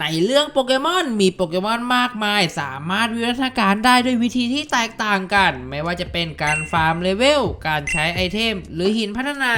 ในเรื่องโปเกมอนมีโปเกมอนมากมาย สามารถวิวัฒนาการได้ด้วยวิธีที่แตกต่างกัน ไม่ว่าจะเป็นการฟาร์มเลเวล การใช้ไอเทม หรือหินพัฒนา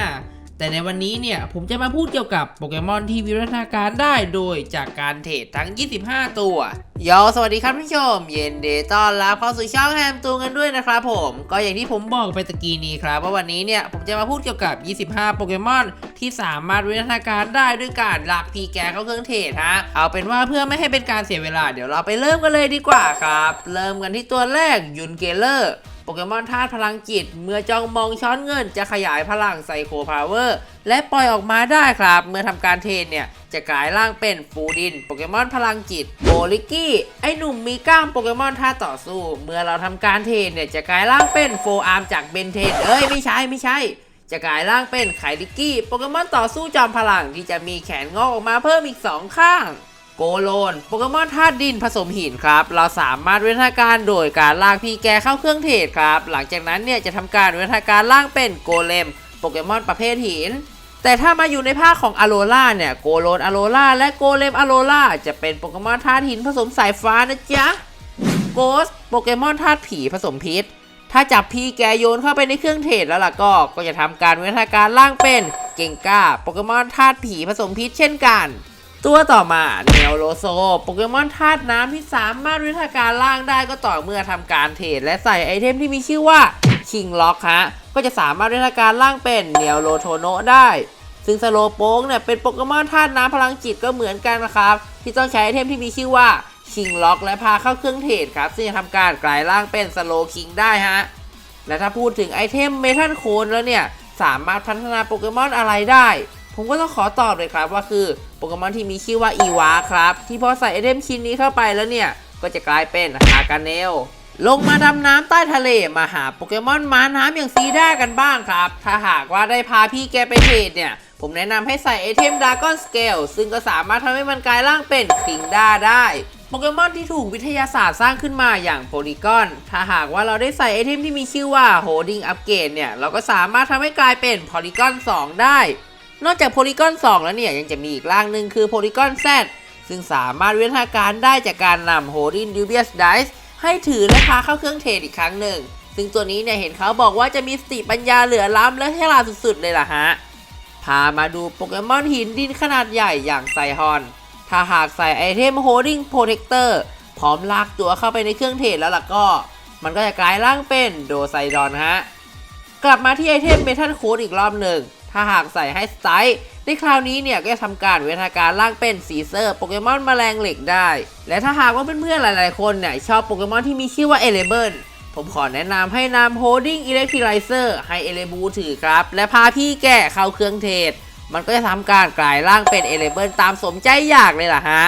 แต่ในวันนี้เนี่ยผมจะมาพูดเกี่ยวกับโปเกมอนที่วิวัฒนาการได้โดยจากการเทรดทั้ง 25 ตัวโยสวัสดีครับท่านผู้ชม เย็นเดย์ต้อนรับเข้าสู่ช่องแฮมตูกันด้วยนะครับผม ก็อย่างที่ผมบอกไปตะกี้นี้ครับ ว่าวันนี้เนี่ยผมจะมาพูดเกี่ยวกับ 25 โปเกมอนที่สามารถวิวัฒนาการได้ด้วยการหลักพีแกเข้าเครื่องเทรดฮะเอาเป็นว่าเพื่อไม่ให้เป็นการเสียเวลาเดี๋ยวเราไปเริ่มกันเลยดีกว่าครับ เริ่มกันที่ตัวแรกยุนเกเลอร์ โปเกมอนธาตุพลังจิต เมื่อจ้องมองช้อนเงินจะขยายพลังไซโคพาวเวอร์และปล่อยออกมาได้ครับ เมื่อทำการเทรดเนี่ยจะกลายร่างเป็นฟูดิน โปเกมอนพลังจิตโบลิกี้ ไอหนุ่มมีกล้ามโปเกมอนท่าต่อสู้ เมื่อเราทำการเทรดเนี่ยจะกลายร่างเป็นโฟอาร์มจากเบนเทน เอ้ยไม่ใช่ไม่ใช่ จะกลายร่างเป็นไคลิกกี้ โปเกมอนต่อสู้จอมพลังที่จะมีแขนงอกออกมาเพิ่มอีก 2 ข้าง โกโลนโปเกมอนธาตุดินผสมหินครับ เราสามารถวิวัฒนาการโดยการลากพี่แกเข้าเครื่องเทรดครับ หลังจากนั้นเนี่ยจะทำการวิวัฒนาการล่างเป็นโกเลมโปเกมอนประเภทหิน แต่ถ้ามาอยู่ในภาคของอโรล่าเนี่ยโกโลนอโรล่าและโกเลมอโรล่าจะเป็นโปเกมอนธาตุหินผสมสายฟ้านะจ๊ะโกสโปเกมอนธาตุผีผสมพิษ ถ้าจับพี่แกโยนเข้าไปในเครื่องเทรดแล้วล่ะก็ก็จะทำการวิวัฒนาการล่างเป็นเก่งก้าโปเกมอนธาตุผีผสมพิษเช่นกัน ตัวต่อมาเนลโลโซโปเกมอนธาตุน้ำที่สามารถวิวัฒนาการล่างได้ก็ต่อเมื่อทำการเทรดและใส่ไอเทมที่มีชื่อว่าชิงล็อกฮะก็จะสามารถวิวัฒนาการล่างเป็นเนลโลโทโนได้ ซึ่งสโลโป๊กเนี่ยเป็นโปเกมอนธาตุน้ำพลังจิตก็เหมือนกันนะครับ ที่ต้องใช้ไอเทมที่มีชื่อว่าชิงล็อกและพาเข้าเครื่องเทรดครับ ซึ่งจะทำการกลายร่างเป็นสโลคิงได้ฮะและถ้าพูดถึงไอเทมเมทัลโคนแล้วเนี่ยสามารถพัฒนาโปเกมอนอะไรได้ ผมก็ต้องขอตอบเลยครับว่าคือโปเกมอนที่มีชื่อว่าอีวาครับ ที่พอใส่ไอเทมชิ้นนี้เข้าไปแล้วเนี่ย ก็จะกลายเป็นฮากาเนลลงมาดำน้ำใต้ทะเลมาหาโปเกมอนม้าน้ำอย่างซีด้ากันบ้างครับ ถ้าหากว่าได้พาพี่แกไปเทรดเนี่ย ผมแนะนำให้ใส่ไอเทมดากอนสเกลซึ่งก็สามารถทำให้มันกลายร่างเป็นคิงด้าได้โปเกมอนที่ถูกวิทยาศาสตร์สร้างขึ้นมาอย่างโพลีกอน ถ้าหากว่าเราได้ใส่ไอเทมที่มีชื่อว่าโฮดิงอัปเกรดเนี่ย เราก็สามารถทำให้กลายเป็นโพลีกอน2 ได้ นอกจากโพลีกอน2 แล้วเนี่ยยังจะมีอีกร่างหนึ่งคือโพลีกอน Z ซึ่งสามารถวิวัฒนาการได้จากการนำโฮดินดิวเบียสไดส์ให้ถือและพาเข้าเครื่องเทรดอีกครั้งหนึ่ง ซึ่งตัวนี้เนี่ยเห็นเขาบอกว่าจะมีสติปัญญาเหลือล้ำและฉลาดสุดๆ เลยล่ะฮะ พามาดูโปเกมอนหินดินขนาดใหญ่อย่างไซฮอน ถ้าหากใส่ไอเทม Holding Protector พร้อมลากตัวเข้าไปในเครื่องเทรดแล้วล่ะก็ มันก็จะกลายร่างเป็นโดไซดอนฮะ กลับมาที่ไอเทมเมทัลโคดอีกรอบหนึ่ง ถ้าหากใส่ให้สไตล์ในคราวนี้เนี่ยก็จะทำการวิวัฒนาการร่างเป็นซีเซอร์โปเกมอนแมลงเหล็กได้ และถ้าหากว่าเพื่อนๆหลายๆคนเนี่ยชอบโปเกมอนที่มีชื่อว่าเอเลเบิลผมขอแนะนำให้นำ Holding Electrolyzer ให้เอเลบูถือครับ และพาพี่แก่เข้าเครื่องเทรดมันก็จะทำการกลายร่างเป็นเอเลเบิลตามสมใจอยากเลยล่ะฮะ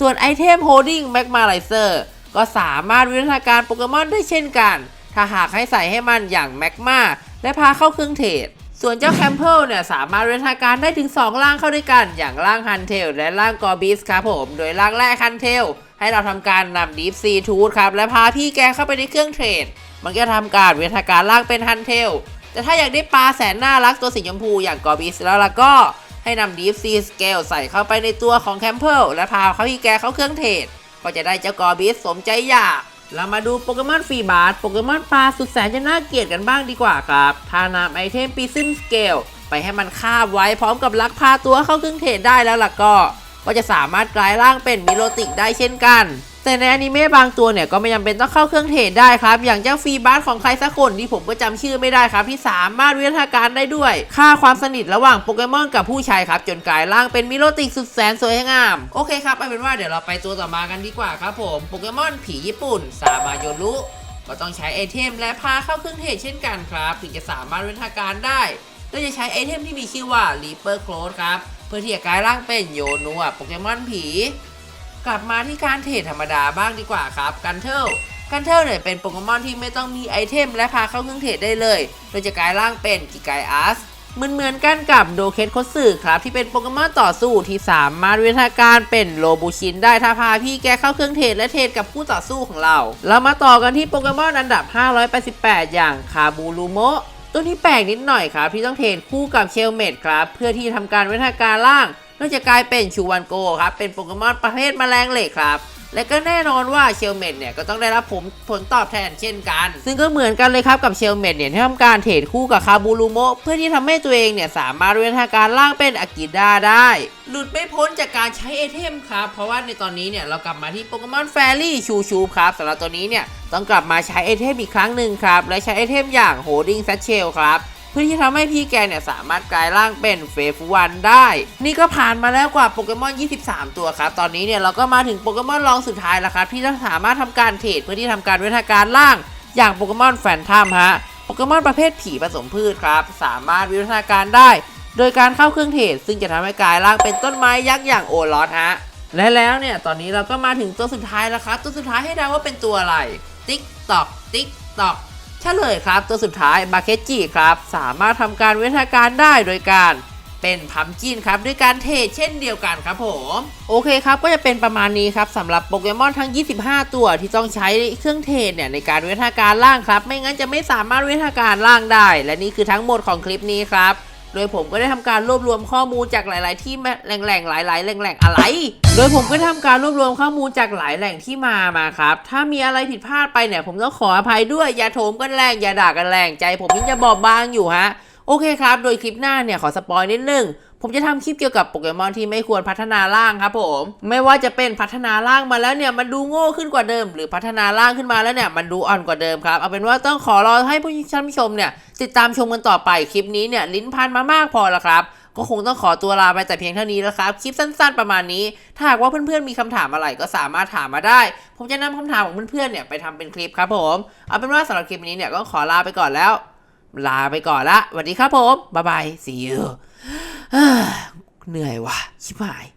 ส่วนไอเทม Holding Magmalizer ก็สามารถวิวัฒนาการโปเกมอนได้เช่นกัน ถ้าหากให้ใส่ให้มันอย่างแมกมาและพาเข้าเครื่องเทรด ส่วนเจ้าแคมเพิลเนี่ยสามารถวิวัฒนาการได้ถึง2ร่างเข้าด้วยกัน อย่างร่างฮันเทลและร่างกอบิสครับผม โดยร่างแรกฮันเทลให้เราทำการนำดีฟซีทูธครับ และพาพี่แกเข้าไปในเครื่องเทรด มันก็จะทำการวิวัฒนาการร่างเป็นฮันเทลแต่ถ้าอยากได้ปลาแสนน่ารักตัวสีชมพูอย่างกอบิสแล้วล่ะก็ให้นำดีฟซีสเกลใส่เข้าไปในตัวของแคมเพิลและพาเขาพี่แกเข้าเครื่องเทรดก็จะได้เจ้ากอบิสสมใจอยาก เรามาดูโปเกมอนฟรีบาร์โปเกมอนปลาสุดแสนจะน่าเกลียดกันบ้างดีกว่าครับถ้านำไอเทมปีซึมสเกลไปให้มันคาบไว้พร้อมกับลักพาตัวเข้าเครื่องเทรดได้แล้วล่ะก็ ก็จะสามารถกลายร่างเป็นมิโลติกได้เช่นกัน แต่ในอนิเมะบางตัวเนี่ยก็ไม่จำเป็นต้องเข้าเครื่องเทรดได้ครับ อย่างเจ้าฟรีบาร์ของใครสักคนที่ผมก็จำชื่อไม่ได้ครับ ที่สามารถวิวัฒนาการได้ด้วย ค่าความสนิทระหว่างโปเกมอนกับผู้ใช้ครับ จนกลายร่างเป็นมิโลติกสุดแสนสวยงาม โอเคครับเอาเป็นว่าเดี๋ยวเราไปตัวต่อมากันดีกว่าครับผมโปเกมอนผีญี่ปุ่นซามาโยรุก็ต้องใช้ไอเทมและพาเข้าเครื่องเทรดเช่นกันครับ ถึงจะสามารถวิวัฒนาการได้โดยจะใช้ไอเทมที่มีชื่อว่า Reaper Clone ครับเพื่อที่จะกลายร่างเป็นโยนัวโปเกมอนผี กลับมาที่การเทรดธรรมดาบ้างดีกว่าครับกันเทลกันเทลเนี่ยเป็นโปเกมอนที่ไม่ต้องมีไอเทม และพาเข้าเครื่องเทรดได้เลย โดยจะกลายร่างเป็นกิกายอาสเหมือนเหมือนๆกันกับโดเคสโคสึครับที่เป็นโปเกมอนต่อสู้ที่สามารถวิวัฒนาการเป็นโลบูชินได้ถ้าพาพี่แกเข้าเครื่องเทรดและเทรดกับผู้ต่อสู้ของเรา เรามาต่อกันที่โปเกมอนอันดับ 588 อย่างคาบูรุโมะตัวนี้แปลกนิดหน่อยครับที่ต้องเทรดคู่กับเชลเมดครับเพื่อที่ทำการวิวัฒนาการล่าง ก็จะกลายเป็นชูวันโกครับ เป็นโปเกมอนประเภทแมลงเหล็กครับ และก็แน่นอนว่าเชลเมดเนี่ยก็ต้องได้รับผลผลตอบแทนเช่นกัน ซึ่งก็เหมือนกันเลยครับกับเชลเมดเนี่ยที่ทำการเทรดคู่กับคาบูรุโมเพื่อที่ทำให้ตัวเองเนี่ยสามารถเวทนาการล่างเป็นอากิดาได้ หลุดไม่พ้นจากการใช้ไอเทมครับ เพราะว่าในตอนนี้เนี่ยเรากลับมาที่โปเกมอนแฟรี่ชูชูครับสำหรับตัวนี้เนี่ยต้องกลับมาใช้ไอเทมอีกครั้งหนึ่งครับและใช้ไอเทมอย่างโฮดิ้งซัชเชลครับ พื่อที่ทำให้พี่แกเนี่ยสามารถกลายร่างเป็นเฟฟวันได้ นี่ก็ผ่านมาแล้วกว่าโปเกมอน 23 ตัวครับ ตอนนี้เนี่ยเราก็มาถึงโปเกมอนรองสุดท้ายแล้วครับที่จะสามารถทำการเทรดเพื่อที่ทำการวิทยาการร่างอย่างโปเกมอนแฟนทัมฮะ โปเกมอนประเภทผีผสมพืชครับ สามารถวิวัฒนาการได้ โดยการเข้าเครื่องเทรดซึ่งจะทำให้กลายร่างเป็นต้นไม้ยักษ์อย่างโอลอสฮะ และแล้วเนี่ยตอนนี้เราก็มาถึงตัวสุดท้ายแล้วครับ ตัวสุดท้ายให้เดาว่าเป็นตัวอะไร ติ๊กตอก ติ๊กตอก ฉลยครับตัวสุดท้ายบาเคจิครับ สามารถทำการเวทาการได้โดยการเป็นพัมกินครับด้วยการเทเช่นเดียวกันครับผมโอเคครับก็จะเป็นประมาณนี้ครับสำหรับโปเกมอนทั้ง 25 ตัวที่ต้องใช้เครื่องเทเนี่ยในการเวทาการล่างครับ ไม่งั้นจะไม่สามารถเวทาการล่างได้ และนี่คือทั้งหมดของคลิปนี้ครับ โดยผมก็ได้ทำการรวบรวมข้อมูลจากหลาย ๆ ที่แหล่งๆหลาย ๆ แหล่งๆอะไร โดยผมก็ทำการรวบรวมข้อมูลจากหลายแหล่งที่มามาครับ ถ้ามีอะไรผิดพลาดไปเนี่ย ผมก็ขออภัยด้วยอย่าโถมกันแรงอย่าด่ากันแรงใจ ผมยังจะบอบบางอยู่ฮะโอเคครับ โดยคลิปหน้าเนี่ยขอสปอยนิดนึง ผมจะทำคลิปเกี่ยวกับโปเกมอนที่ไม่ควรพัฒนาร่างครับผม ไม่ว่าจะเป็นพัฒนาร่างมาแล้วเนี่ยมันดูโง่ขึ้นกว่าเดิม หรือพัฒนาร่างขึ้นมาแล้วเนี่ยมันดูอ่อนกว่าเดิมครับเอาเป็นว่าต้องขอรอให้ผู้ชมเนี่ยติดตามชมกันต่อไปคลิปนี้เนี่ยลิ้นพันมามากพอแล้วครับก็คงต้องขอตัวลาไปแต่เพียงเท่านี้แล้วครับ คลิปสั้นๆประมาณนี้ ถ้าหากว่าเพื่อนๆมีคำถามอะไรก็สามารถถามมาได้ ผมจะนำคำถามของเพื่อนๆเนี่ยไปทำเป็นคลิปครับผม เอาเป็นว่าสำหรับคลิปนี้เนี่ยก็ขอลาไปก่อนแล้ว ลาไปก่อนละสวัสดีครับผม บ๊ายบาย see you เหนื่อยว่ะชิบหาย